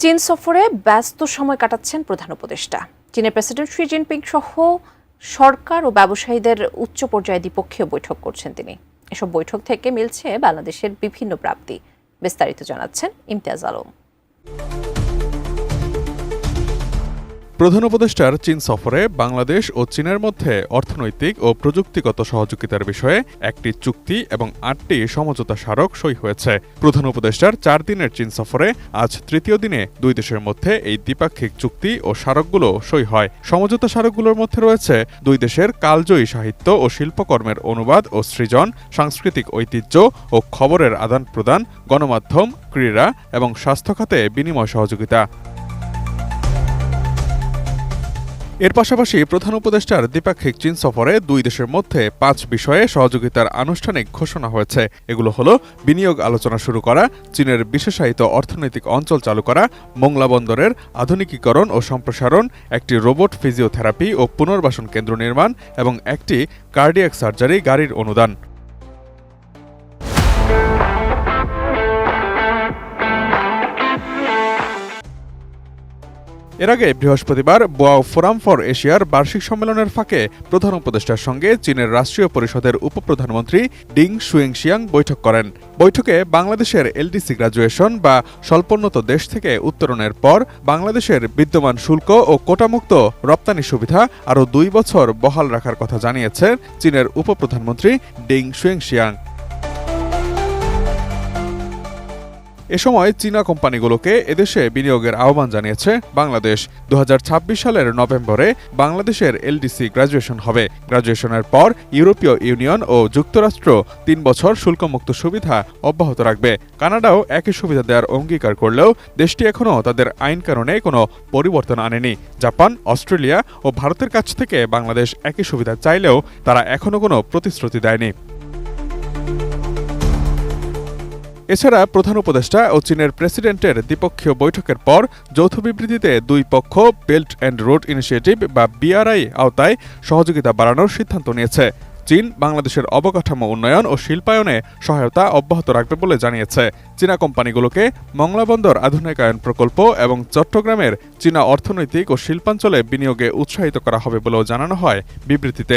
চীন সফরে ব্যস্ত সময় কাটাচ্ছেন প্রধান উপদেষ্টা। চীনের প্রেসিডেন্ট শি জিনপিং সহ সরকার ও ব্যবসায়ীদের উচ্চ পর্যায়ে দ্বিপক্ষীয় বৈঠক করছেন তিনি। এসব বৈঠক থেকে মিলছে বাংলাদেশের বিভিন্ন প্রাপ্তি, বিস্তারিত জানাচ্ছেন ইমতিয়াজ আলম। প্রধান উপদেষ্টার চীন সফরে বাংলাদেশ ও চীনের মধ্যে অর্থনৈতিক ও প্রযুক্তিগত সহযোগিতার বিষয়ে একটি চুক্তি এবং আটটি সমঝোতা স্মারক সই হয়েছে। প্রধান উপদেষ্টার চার দিনের চীন সফরে আজ তৃতীয় দিনে দুই দেশের মধ্যে এই দ্বিপাক্ষিক চুক্তি ও স্মারকগুলো সই হয়। সমঝোতা স্মারকগুলোর মধ্যে রয়েছে দুই দেশের কালজয়ী সাহিত্য ও শিল্পকর্মের অনুবাদ ও সৃজন, সাংস্কৃতিক ঐতিহ্য ও খবরের আদান প্রদান গণমাধ্যম, ক্রীড়া এবং স্বাস্থ্য খাতে বিনিময় সহযোগিতা। এর পাশাপাশি প্রধান উপদেষ্টার দ্বিপাক্ষিক চীন সফরে দুই দেশের মধ্যে পাঁচ বিষয়ে সহযোগিতার আনুষ্ঠানিক ঘোষণা হয়েছে। এগুলো হলো বিনিয়োগ আলোচনা শুরু করা, চীনের বিশেষায়িত অর্থনৈতিক অঞ্চল চালু করা, মোংলা বন্দরের আধুনিকীকরণ ও সম্প্রসারণ, একটি রোবট ফিজিওথেরাপি ও পুনর্বাসন কেন্দ্র নির্মাণ এবং একটি কার্ডিয়াক সার্জারি গাড়ির অনুদান। এর আগে বৃহস্পতিবার বোয়াও ফোরাম ফর এশিয়ার বার্ষিক সম্মেলনের ফাঁকে প্রধান উপদেষ্টার সঙ্গে চীনের রাষ্ট্রীয় পরিষদের উপপ্রধানমন্ত্রী ডিং শুয়েংশিয়াং বৈঠক করেন। বৈঠকে বাংলাদেশের এলডিসি গ্রাজুয়েশন বা স্বল্পোন্নত দেশ থেকে উত্তরণের পর বাংলাদেশের বিদ্যমান শুল্ক ও কোটামুক্ত রপ্তানি সুবিধা আরও দুই বছর বহাল রাখার কথা জানিয়েছেন চীনের উপপ্রধানমন্ত্রী ডিং শুয়েংশিয়াং এ সময় চীনা কোম্পানিগুলোকে এদেশে বিনিয়োগের আহ্বান জানিয়েছে বাংলাদেশ। দু হাজার ছাব্বিশ সালের নভেম্বরে বাংলাদেশের এলডিসি গ্রাজুয়েশন হবে। গ্রাজুয়েশনের পর ইউরোপীয় ইউনিয়ন ও যুক্তরাষ্ট্র তিন বছর শুল্কমুক্ত সুবিধা অব্যাহত রাখবে। কানাডাও একই সুবিধা দেওয়ার অঙ্গীকার করলেও দেশটি এখনও তাদের আইন কারণে কোনো পরিবর্তন আনেনি। জাপান, অস্ট্রেলিয়া ও ভারতের কাছ থেকে বাংলাদেশ একই সুবিধা চাইলেও তারা এখনও কোনো প্রতিশ্রুতি দেয়নি। এছাড়া প্রধান উপদেষ্টা ও চীনের প্রেসিডেন্টের দ্বিপক্ষীয় বৈঠকের পর যৌথ বিবৃতিতে দুই পক্ষ বেল্ট অ্যান্ড রোড ইনিশিয়েটিভ বা বিআরআই আওতায় সহযোগিতা বাড়ানোর সিদ্ধান্ত নিয়েছে। চীন বাংলাদেশের অবকাঠামো উন্নয়ন ও শিল্পায়নে সহায়তা অব্যাহত রাখবে বলে জানিয়েছে। চীনা কোম্পানিগুলোকে মংলা বন্দর আধুনিকায়ন প্রকল্প এবং চট্টগ্রামের চীনা অর্থনৈতিক ও শিল্পাঞ্চলে বিনিয়োগে উৎসাহিত করা হবে বলেও জানানো হয় বিবৃতিতে।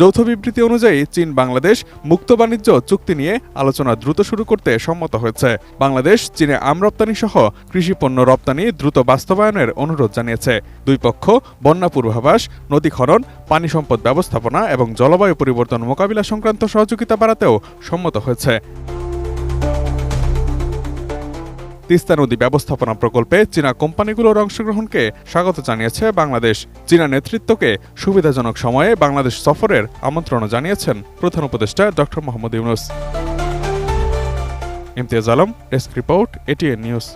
যৌথ বিবৃতি অনুযায়ী চীন, বাংলাদেশ মুক্ত বাণিজ্য চুক্তি নিয়ে আলোচনা দ্রুত শুরু করতে সম্মত হয়েছে। বাংলাদেশ, চীনে আম রপ্তানি সহ কৃষি পণ্য রপ্তানি দ্রুত বাস্তবায়নের অনুরোধ জানিয়েছে। দুই পক্ষ, বন্যা পূর্বাভাস, নদী খনন, পানি সম্পদ ব্যবস্থাপনা এবং জলবায়ু পরিবর্তন মোকাবিলা সংক্রান্ত সহযোগিতা বাড়াতেও সম্মত হয়েছে। তিস্তা নদী ব্যবস্থাপনা প্রকল্পে চীনা কোম্পানিগুলোর অংশগ্রহণকে স্বাগত জানিয়েছে বাংলাদেশ। চীনা নেতৃত্বকে সুবিধাজনক সময়ে বাংলাদেশ সফরের আমন্ত্রণ জানিয়েছেন প্রধান উপদেষ্টা ড Mohammad Yunus. Imtiaz Alam, desk report, ATN news.